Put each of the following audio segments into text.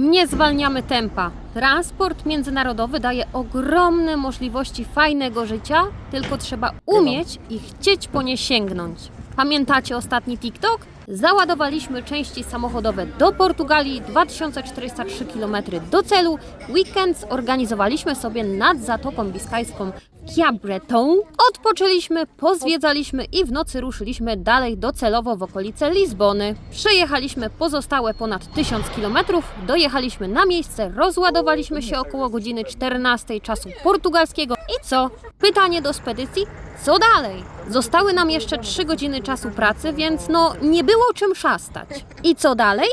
Nie zwalniamy tempa. Transport międzynarodowy daje ogromne możliwości fajnego życia, tylko trzeba umieć i chcieć po nie sięgnąć. Pamiętacie ostatni TikTok? Załadowaliśmy części samochodowe do Portugalii, 2403 km do celu. Weekend zorganizowaliśmy sobie nad Zatoką Biskajską w Cabretą. Odpoczęliśmy, pozwiedzaliśmy i w nocy ruszyliśmy dalej docelowo w okolice Lizbony. Przejechaliśmy pozostałe ponad 1000 km, dojechaliśmy na miejsce, rozładowaliśmy się około godziny 14 czasu portugalskiego i co? Pytanie do spedycji, co dalej? Zostały nam jeszcze 3 godziny czasu pracy, więc no nie było czym szastać. I co dalej?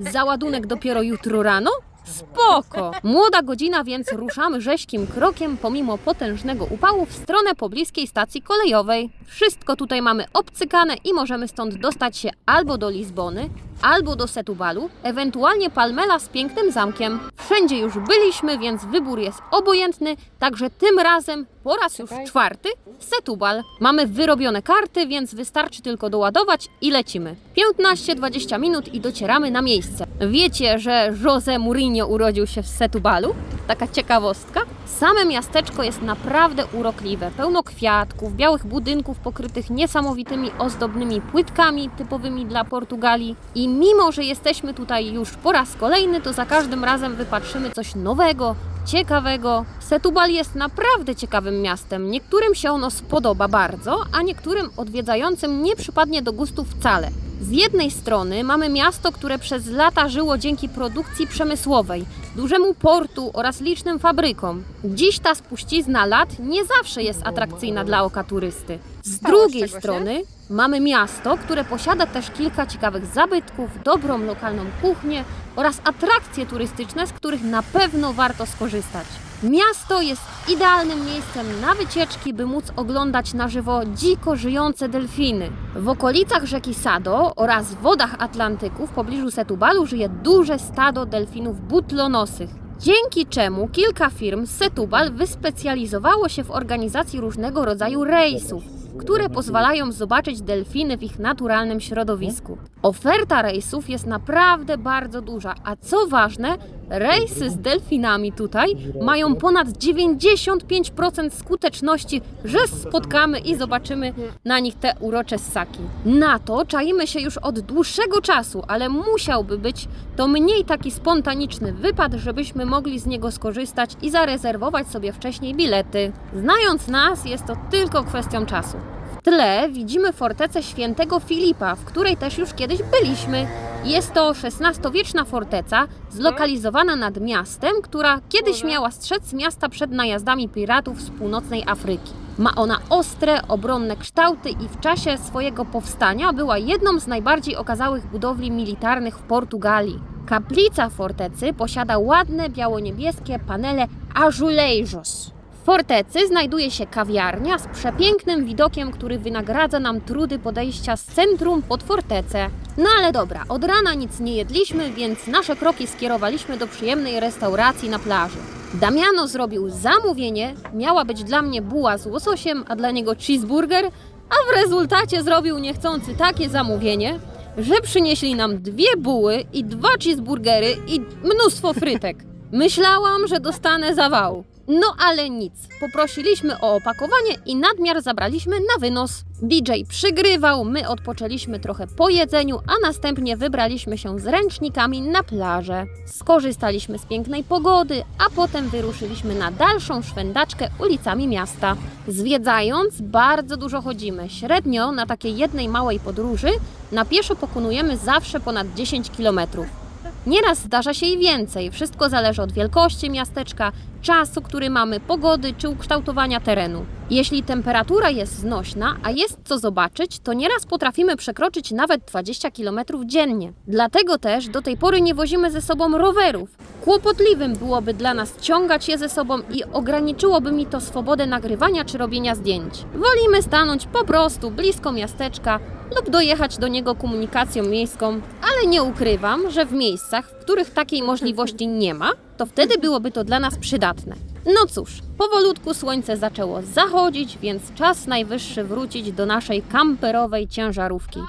Załadunek dopiero jutro rano? Spoko! Młoda godzina, więc ruszamy rzeźkim krokiem pomimo potężnego upału w stronę pobliskiej stacji kolejowej. Wszystko tutaj mamy obcykane i możemy stąd dostać się albo do Lizbony, albo do Setubalu, ewentualnie Palmela z pięknym zamkiem. Wszędzie już byliśmy, więc wybór jest obojętny, także tym razem po raz już czwarty Setubal. Mamy wyrobione karty, więc wystarczy tylko doładować i lecimy. 15-20 minut i docieramy na miejsce. Wiecie, że José Mourinho urodził się w Setubalu? Taka ciekawostka. Same miasteczko jest naprawdę urokliwe. Pełno kwiatków, białych budynków pokrytych niesamowitymi ozdobnymi płytkami typowymi dla Portugalii. I mimo, że jesteśmy tutaj już po raz kolejny, to za każdym razem wypatrzymy coś nowego, ciekawego. Setubal jest naprawdę ciekawym miastem. Niektórym się ono spodoba bardzo, a niektórym odwiedzającym nie przypadnie do gustu wcale. Z jednej strony mamy miasto, które przez lata żyło dzięki produkcji przemysłowej, dużemu portu oraz licznym fabrykom. Dziś ta spuścizna lat nie zawsze jest atrakcyjna dla oka turysty. Z drugiej strony mamy miasto, które posiada też kilka ciekawych zabytków, dobrą lokalną kuchnię oraz atrakcje turystyczne, z których na pewno warto skorzystać. Miasto jest idealnym miejscem na wycieczki, by móc oglądać na żywo dziko żyjące delfiny. W okolicach rzeki Sado oraz w wodach Atlantyku w pobliżu Setubalu żyje duże stado delfinów butlonosych. Dzięki czemu kilka firm z Setubal wyspecjalizowało się w organizacji różnego rodzaju rejsów, które pozwalają zobaczyć delfiny w ich naturalnym środowisku. Oferta rejsów jest naprawdę bardzo duża, a co ważne, rejsy z delfinami tutaj mają ponad 95% skuteczności, że spotkamy i zobaczymy na nich te urocze ssaki. Na to czaimy się już od dłuższego czasu, ale musiałby być to mniej taki spontaniczny wypad, żebyśmy mogli z niego skorzystać i zarezerwować sobie wcześniej bilety. Znając nas, jest to tylko kwestią czasu. W tle widzimy fortecę świętego Filipa, w której też już kiedyś byliśmy. Jest to XVI-wieczna forteca zlokalizowana nad miastem, która kiedyś miała strzec miasta przed najazdami piratów z północnej Afryki. Ma ona ostre, obronne kształty i w czasie swojego powstania była jedną z najbardziej okazałych budowli militarnych w Portugalii. Kaplica fortecy posiada ładne biało-niebieskie panele azulejos. Fortecy znajduje się kawiarnia z przepięknym widokiem, który wynagradza nam trudy podejścia z centrum pod fortecę. No ale dobra, od rana nic nie jedliśmy, więc nasze kroki skierowaliśmy do przyjemnej restauracji na plaży. Damiano zrobił zamówienie, miała być dla mnie buła z łososiem, a dla niego cheeseburger, a w rezultacie zrobił niechcący takie zamówienie, że przynieśli nam dwie buły i dwa cheeseburgery i mnóstwo frytek. Myślałam, że dostanę zawału. No ale nic. Poprosiliśmy o opakowanie i nadmiar zabraliśmy na wynos. DJ przygrywał, my odpoczęliśmy trochę po jedzeniu, a następnie wybraliśmy się z ręcznikami na plażę. Skorzystaliśmy z pięknej pogody, a potem wyruszyliśmy na dalszą szwędaczkę ulicami miasta. Zwiedzając, bardzo dużo chodzimy. Średnio na takiej jednej małej podróży na pieszo pokonujemy zawsze ponad 10 kilometrów. Nieraz zdarza się i więcej. Wszystko zależy od wielkości miasteczka, czasu, który mamy, pogody czy ukształtowania terenu. Jeśli temperatura jest znośna, a jest co zobaczyć, to nieraz potrafimy przekroczyć nawet 20 km dziennie. Dlatego też do tej pory nie wozimy ze sobą rowerów. Kłopotliwym byłoby dla nas ciągać je ze sobą i ograniczyłoby mi to swobodę nagrywania czy robienia zdjęć. Wolimy stanąć po prostu blisko miasteczka lub dojechać do niego komunikacją miejską, ale nie ukrywam, że w miejscach, w których takiej możliwości nie ma, to wtedy byłoby to dla nas przydatne. No cóż, powolutku słońce zaczęło zachodzić, więc czas najwyższy wrócić do naszej kamperowej ciężarówki.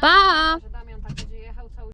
Pa!